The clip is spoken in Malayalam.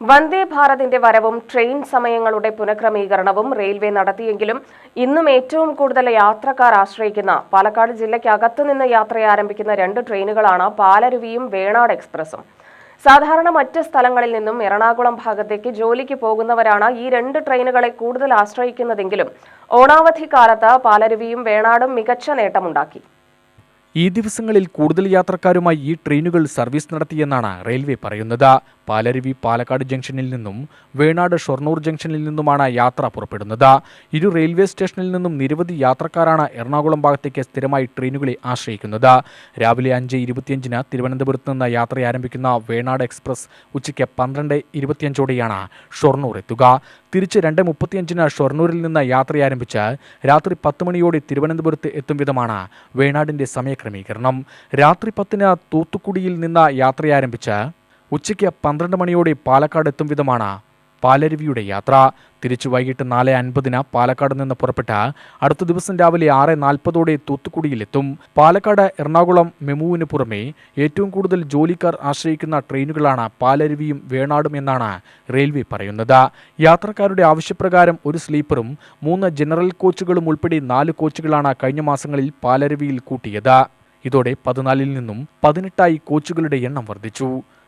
വന്ദേ ഭാരതിന്റെ വരവും ട്രെയിൻ സമയങ്ങളുടെ പുനഃക്രമീകരണവും റെയിൽവേ നടത്തിയെങ്കിലും ഇന്നും ഏറ്റവും കൂടുതൽ യാത്രക്കാർ ആശ്രയിക്കുന്ന പാലക്കാട് ജില്ലയ്ക്കകത്തു നിന്ന് യാത്ര ആരംഭിക്കുന്ന രണ്ട് ട്രെയിനുകളാണ് പാലരുവിയും വേണാട് എക്സ്പ്രസും. സാധാരണ മറ്റ് സ്ഥലങ്ങളിൽ നിന്നും എറണാകുളം ഭാഗത്തേക്ക് ജോലിക്ക് പോകുന്നവരാണ് ഈ രണ്ട് ട്രെയിനുകളെ കൂടുതൽ ആശ്രയിക്കുന്നതെങ്കിലും ഓണാവധി കാലത്ത് പാലരുവിയും വേണാടും മികച്ച നേട്ടമുണ്ടാക്കി. ഈ ദിവസങ്ങളിൽ കൂടുതൽ യാത്രക്കാരുമായി ഈ ട്രെയിനുകൾ സർവീസ് നടത്തിയെന്നാണ് റെയിൽവേ പറയുന്നത്. പാലരുവി പാലക്കാട് ജംഗ്ഷനിൽ നിന്നും വേണാട് ഷൊർണൂർ ജംഗ്ഷനിൽ നിന്നുമാണ് യാത്ര പുറപ്പെടുന്നത്. ഇരു റെയിൽവേ സ്റ്റേഷനിൽ നിന്നും നിരവധി യാത്രക്കാരാണ് എറണാകുളം ഭാഗത്തേക്ക് സ്ഥിരമായി ട്രെയിനുകളെ ആശ്രയിക്കുന്നത്. രാവിലെ അഞ്ച് ഇരുപത്തിയഞ്ചിന് തിരുവനന്തപുരത്ത് നിന്ന് യാത്ര ആരംഭിക്കുന്ന വേണാട് എക്സ്പ്രസ് ഉച്ചയ്ക്ക് പന്ത്രണ്ട് ഇരുപത്തിയഞ്ചോടെയാണ് ഷൊർണൂർ എത്തുക. തിരിച്ച് രണ്ട് മുപ്പത്തിയഞ്ചിന് ഷൊർണൂരിൽ നിന്ന് യാത്ര ആരംഭിച്ച് രാത്രി പത്ത് മണിയോടെ തിരുവനന്തപുരത്ത് എത്തും വിധമാണ് വേണാടിന്റെ സമയക്രമീകരണം. രാത്രി പത്തിന് തൂത്തുക്കുടിയിൽ നിന്ന് യാത്ര ആരംഭിച്ച് ഉച്ചയ്ക്ക് പന്ത്രണ്ട് മണിയോടെ പാലക്കാട് എത്തും വിധമാണ് പാലരുവിയുടെ യാത്ര. തിരിച്ചു വൈകിട്ട് നാല് അൻപതിന് പാലക്കാട് നിന്ന് പുറപ്പെട്ട് അടുത്ത ദിവസം രാവിലെ ആറ് നാൽപ്പതോടെ തൂത്തുക്കുടിയിലെത്തും പാലക്കാട് എറണാകുളം മെമുവിന് പുറമെ ഏറ്റവും കൂടുതൽ ജോലിക്കാർ ആശ്രയിക്കുന്ന ട്രെയിനുകളാണ് പാലരുവിയും വേണാടും എന്നാണ് റെയിൽവേ പറയുന്നത്. യാത്രക്കാരുടെ ആവശ്യപ്രകാരം ഒരു സ്ലീപ്പറും മൂന്ന് ജനറൽ കോച്ചുകളും ഉൾപ്പെടെ നാല് കോച്ചുകളാണ് കഴിഞ്ഞ മാസങ്ങളിൽ പാലരുവിയിൽ കൂട്ടിയത്. ഇതോടെ പതിനാലിൽ നിന്നും പതിനെട്ടായി കോച്ചുകളുടെ എണ്ണം വർദ്ധിച്ചു.